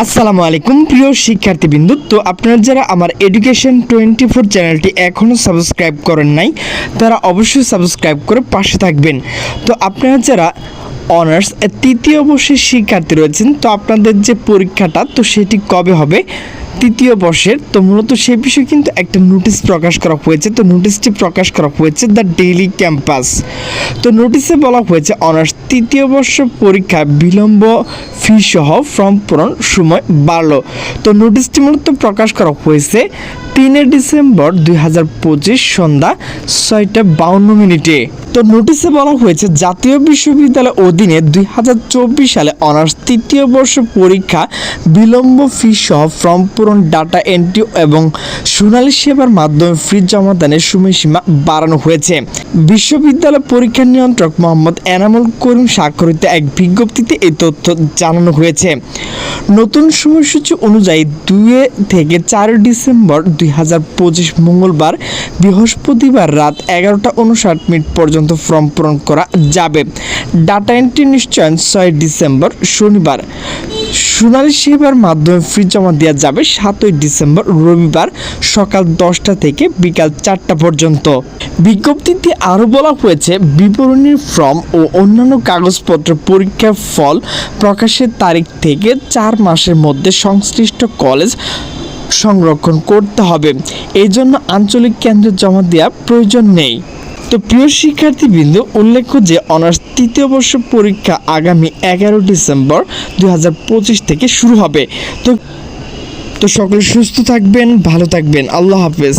আসসালামু আলাইকুম, প্রিয় শিক্ষার্থীবৃন্দ। তো আপনারা যারা আমার এডুকেশন টোয়েন্টি ফোর চ্যানেলটি এখনও সাবস্ক্রাইব করেন নাই, তারা অবশ্যই সাবস্ক্রাইব করে পাশে থাকবেন। তো আপনারা যারা অনার্স তৃতীয় বর্ষের শিক্ষার্থী রয়েছেন, তো আপনাদের যে পরীক্ষাটা, তো সেটি কবে হবে? তৃতীয় বর্ষের, তো মূলত সে বিষয়ে কিন্তু একটা নোটিশ প্রকাশ করা হয়েছে। তো নোটিশটি প্রকাশ করা হয়েছে দ্য ডেইলি ক্যাম্পাস। তো নোটিশে বলা হয়েছে, অনার্স তৃতীয় বর্ষ পরীক্ষা বিলম্ব ফি সহ ফর্ম পূরণ সময় বাড়লো। তো নোটিশটি মূলত প্রকাশ করা হয়েছে তিনে ডিসেম্বর দুই হাজার পঁচিশ সন্ধ্যা ছয়টা বাউন্ন মিনিটে। তো নোটিশে বলা হয়েছে, জাতীয় বিশ্ববিদ্যালয় অধীনে দুই হাজার চব্বিশ সালে অনার্স তৃতীয় বর্ষ পরীক্ষা বিলম্ব ফি সহ ফর্ম পূরণ ডাটা এন্ট্রি এবং সোনালী সেবার মাধ্যমে ফ্রি জমা দানের সময়সীমা বাড়ানো হয়েছে। বিশ্ববিদ্যালয় পরীক্ষা নিয়ন্ত্রক মোহাম্মদ এনামুল করিম স্বাক্ষরিত এক বিজ্ঞপ্তিতে এই তথ্য জানানো হয়েছে। নতুন সময়সূচি অনুযায়ী দুই থেকে চার ডিসেম্বর দুই হাজার পঁচিশ মঙ্গলবার বৃহস্পতিবার রাত এগারোটা উনষাট মিনিট পর্যন্ত ফর্ম পূরণ করা যাবে। ডাটা এন্ট্রি নিশ্চয়ন ছয় ডিসেম্বর, শনিবার। সোনালী সেবার মাধ্যমে ফি জমা দেওয়া যাবে সাতই ডিসেম্বর রবিবার সকাল দশটা থেকে বিকাল চারটা পর্যন্ত। বিজ্ঞপ্তিতে আরও বলা হয়েছে, বিবরণীর ফর্ম ও অন্যান্য কাগজপত্র পরীক্ষার ফল প্রকাশের তারিখ থেকে চার মাসের মধ্যে সংশ্লিষ্ট কলেজ সংরক্ষণ করতে হবে। এই জন্য আঞ্চলিক কেন্দ্রে জমা দেওয়া প্রয়োজন নেই। তো প্রিয় শিক্ষার্থীবৃন্দ, উল্লেখ্য যে অনার্স তৃতীয় বর্ষ পরীক্ষা আগামী এগারো ডিসেম্বর দুই হাজার পঁচিশ থেকে শুরু হবে। তো তো সকলে সুস্থ থাকবেন, ভালো থাকবেন। আল্লাহ হাফেজ।